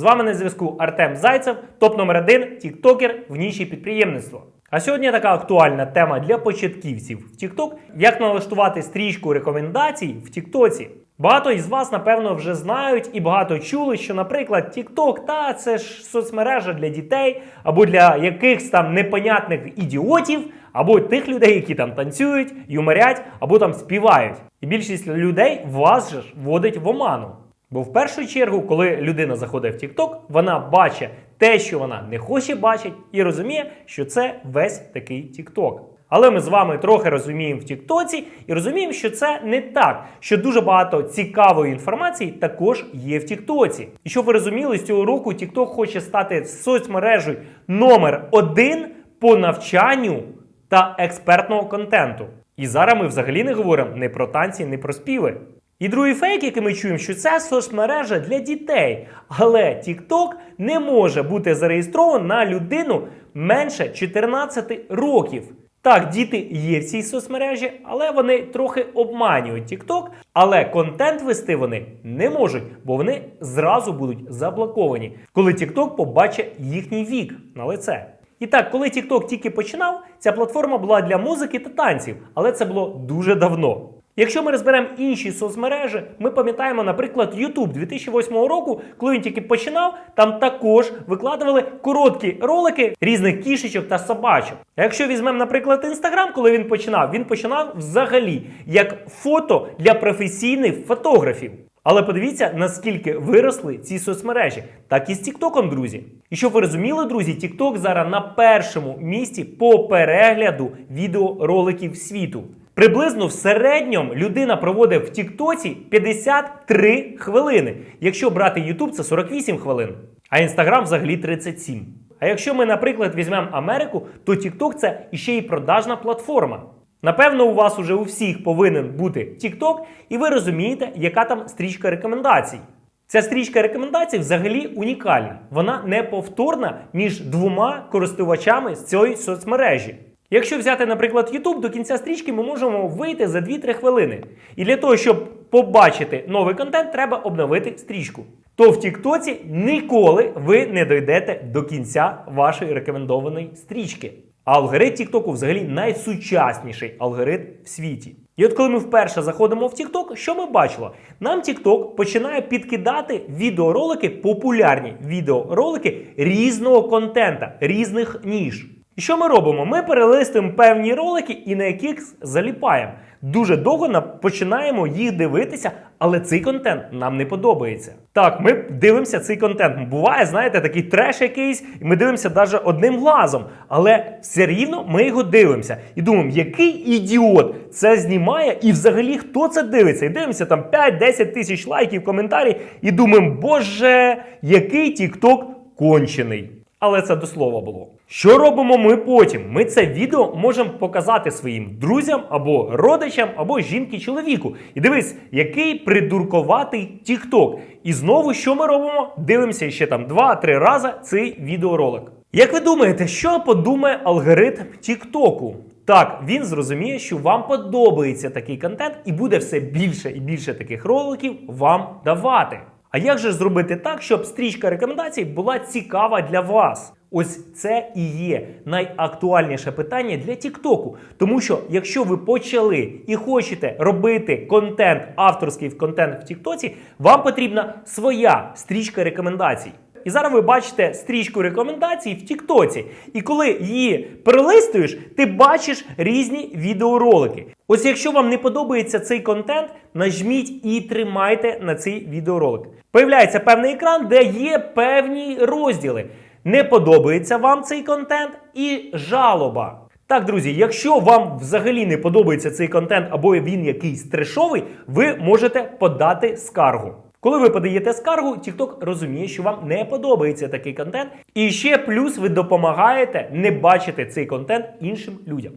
З вами на зв'язку Артем Зайцев, топ номер 1 тіктокер в ніші підприємництво. А сьогодні така актуальна тема для початківців в TikTok – як налаштувати стрічку рекомендацій в Тіктоці. Багато із вас, напевно, вже знають і багато чули, що, наприклад, TikTok, та це ж соцмережа для дітей або для якихось там непонятних ідіотів, або тих людей, які там танцюють, юморять або там співають. І більшість людей вас же ж вводить в оману. Бо в першу чергу, коли людина заходить в TikTok, вона бачить те, що вона не хоче бачити, і розуміє, що це весь такий TikTok. Але ми з вами трохи розуміємо в Тіктоці і розуміємо, що це не так, що дуже багато цікавої інформації також є в Тіктоці. І щоб ви розуміли, з цього року TikTok хоче стати соцмережею номер один по навчанню та експертного контенту. І зараз ми взагалі не говоримо не про танці, не про співи. І другий фейк, який ми чуємо, що це соцмережа для дітей. Але TikTok не може бути зареєстрований на людину менше 14 років. Так, діти є в цій соцмережі, але вони трохи обманюють TikTok, але контент вести вони не можуть, бо вони зразу будуть заблоковані, коли TikTok побачить їхній вік на лице. І так, коли TikTok тільки починав, ця платформа була для музики та танців, але це було дуже давно. Якщо ми розберемо інші соцмережі, ми пам'ятаємо, наприклад, YouTube 2008 року, коли він тільки починав, там також викладували короткі ролики різних кішечок та собачок. А якщо візьмемо, наприклад, Instagram, коли він починав, він починав взагалі як фото для професійних фотографів. Але подивіться, наскільки виросли ці соцмережі, так і з Тіктоком, друзі. І щоб ви розуміли, друзі, Тікток зараз на першому місці по перегляду відеороликів світу. Приблизно в середньому людина проводить в Тіктоці 53 хвилини. Якщо брати YouTube, це 48 хвилин, а Інстаграм взагалі 37. А якщо ми, наприклад, візьмемо Америку, то TikTok це іще й продажна платформа. Напевно, у вас уже у всіх повинен бути TikTok, і ви розумієте, яка там стрічка рекомендацій. Ця стрічка рекомендацій взагалі унікальна. Вона неповторна між двома користувачами з цієї соцмережі. Якщо взяти, наприклад, YouTube, до кінця стрічки ми можемо вийти за 2-3 хвилини. І для того, щоб побачити новий контент, треба обновити стрічку. То в Тіктоці ніколи ви не дойдете до кінця вашої рекомендованої стрічки. А алгоритм Тіктоку взагалі найсучасніший алгоритм в світі. І от коли ми вперше заходимо в TikTok, що ми бачимо? Нам TikTok починає підкидати відеоролики, популярні відеоролики різного контента, різних ніж. І що ми робимо? Ми перелистуємо певні ролики і на яких заліпаємо. Дуже довго починаємо їх дивитися, але цей контент нам не подобається. Так, ми дивимося цей контент. Буває, знаєте, такий треш якийсь, і ми дивимося навіть одним глазом, але все рівно ми його дивимося і думаємо, який ідіот це знімає, і взагалі хто це дивиться? І дивимося там 5-10 тисяч лайків, коментарів, і думаємо, боже, який тікток кончений. Але це до слова було. Що робимо ми потім? Ми це відео можемо показати своїм друзям або родичам, або жінки-чоловіку. І дивись, який придурковатий TikTok. І знову що ми робимо? Дивимося ще там 2-3 рази цей відеоролик. Як ви думаєте, що подумає алгоритм TikTok? Так, він зрозуміє, що вам подобається такий контент, і буде все більше і більше таких роликів вам давати. А як же зробити так, щоб стрічка рекомендацій була цікава для вас? Ось це і є найактуальніше питання для Тіктоку. Тому що якщо ви почали і хочете робити контент, авторський контент в Тіктоці, вам потрібна своя стрічка рекомендацій. І зараз ви бачите стрічку рекомендацій в Тіктоці. І коли її перелистуєш, ти бачиш різні відеоролики. Ось якщо вам не подобається цей контент, нажміть і тримайте на цей відеоролик. Появляється певний екран, де є певні розділи. Не подобається вам цей контент і жалоба. Так, друзі, якщо вам взагалі не подобається цей контент або він якийсь трешовий, ви можете подати скаргу. Коли ви подаєте скаргу, TikTok розуміє, що вам не подобається такий контент. І ще плюс ви допомагаєте не бачити цей контент іншим людям.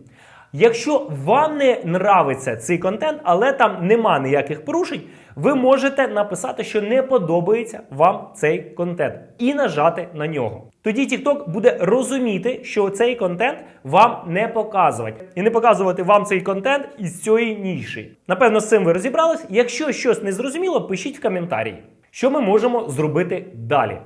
Якщо вам не нравиться цей контент, але там нема ніяких порушень, ви можете написати, що не подобається вам цей контент, і нажати на нього. Тоді TikTok буде розуміти, що цей контент вам не показувати, і не показувати вам цей контент із цієї ніші. Напевно, з цим ви розібрались. Якщо щось не зрозуміло, пишіть в коментарі, що ми можемо зробити далі.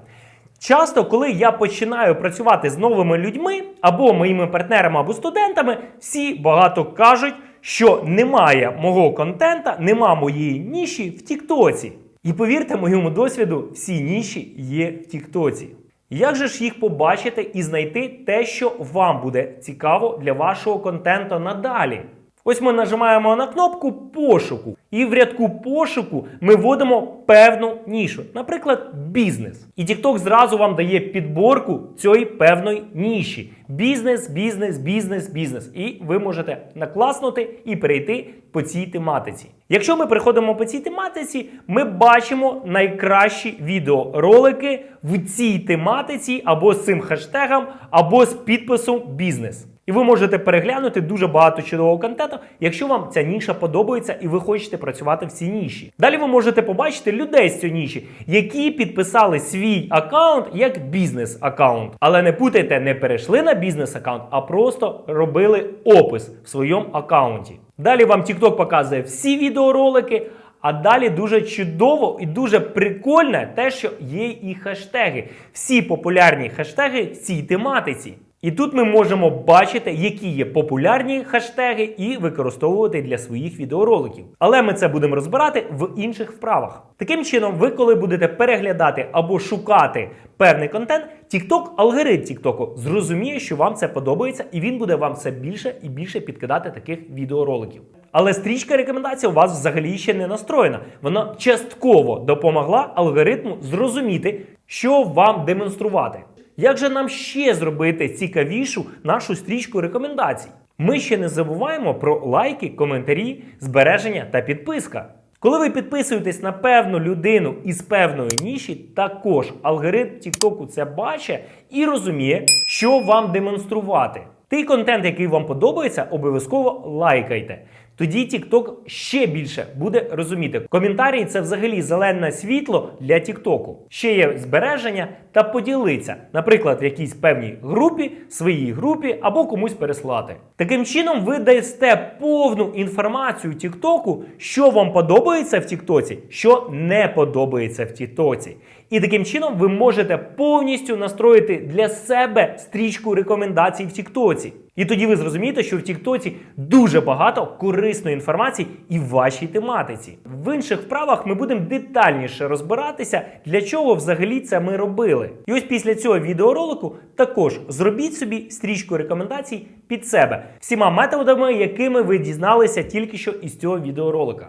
Часто, коли я починаю працювати з новими людьми або моїми партнерами, або студентами, всі багато кажуть, що немає мого контента, нема моєї ніші в Тіктоці. І повірте моєму досвіду, всі ніші є в Тіктоці. Як же ж їх побачити і знайти те, що вам буде цікаво для вашого контенту надалі? Ось ми нажимаємо на кнопку пошуку, і в рядку пошуку ми вводимо певну нішу, наприклад, бізнес. І TikTok зразу вам дає підборку цієї певної ніші: бізнес, бізнес, бізнес, бізнес. І ви можете накласнути і перейти по цій тематиці. Якщо ми переходимо по цій тематиці, ми бачимо найкращі відеоролики в цій тематиці або з цим хештегом, або з підписом бізнес. І ви можете переглянути дуже багато чудового контенту, якщо вам ця ніша подобається і ви хочете працювати в цій ніші. Далі ви можете побачити людей з цієї ніші, які підписали свій аккаунт як бізнес-аккаунт. Але не путайте, не перейшли на бізнес-аккаунт, а просто робили опис в своєму аккаунті. Далі вам TikTok показує всі відеоролики. А далі дуже чудово і дуже прикольне те, що є і хештеги. Всі популярні хештеги в цій тематиці. І тут ми можемо бачити, які є популярні хештеги, і використовувати для своїх відеороликів. Але ми це будемо розбирати в інших вправах. Таким чином, ви, коли будете переглядати або шукати певний контент, TikTok, алгоритм TikTok зрозуміє, що вам це подобається, і він буде вам все більше і більше підкидати таких відеороликів. Але стрічка рекомендацій у вас взагалі ще не настроєна. Вона частково допомогла алгоритму зрозуміти, що вам демонструвати. Як же нам ще зробити цікавішу нашу стрічку рекомендацій? Ми ще не забуваємо про лайки, коментарі, збереження та підписка. Коли ви підписуєтесь на певну людину із певної ніші, також алгоритм TikTok це бачить і розуміє, що вам демонструвати. Той контент, який вам подобається, обов'язково лайкайте. Тоді TikTok ще більше буде розуміти. Коментарі це взагалі зелене світло для TikTok. Ще є збереження та поділитися, наприклад, в якійсь певній групі, своїй групі або комусь переслати. Таким чином, ви дасте повну інформацію TikTok, що вам подобається в TikTok, що не подобається в TikTok. І таким чином ви можете повністю настроїти для себе стрічку рекомендацій в TikTok. І тоді ви зрозумієте, що в Тіктоці дуже багато корисної інформації і в вашій тематиці. В інших вправах ми будемо детальніше розбиратися, для чого взагалі це ми робили. І ось після цього відеоролику також зробіть собі стрічку рекомендацій під себе всіма методами, якими ви дізналися тільки що із цього відеоролика.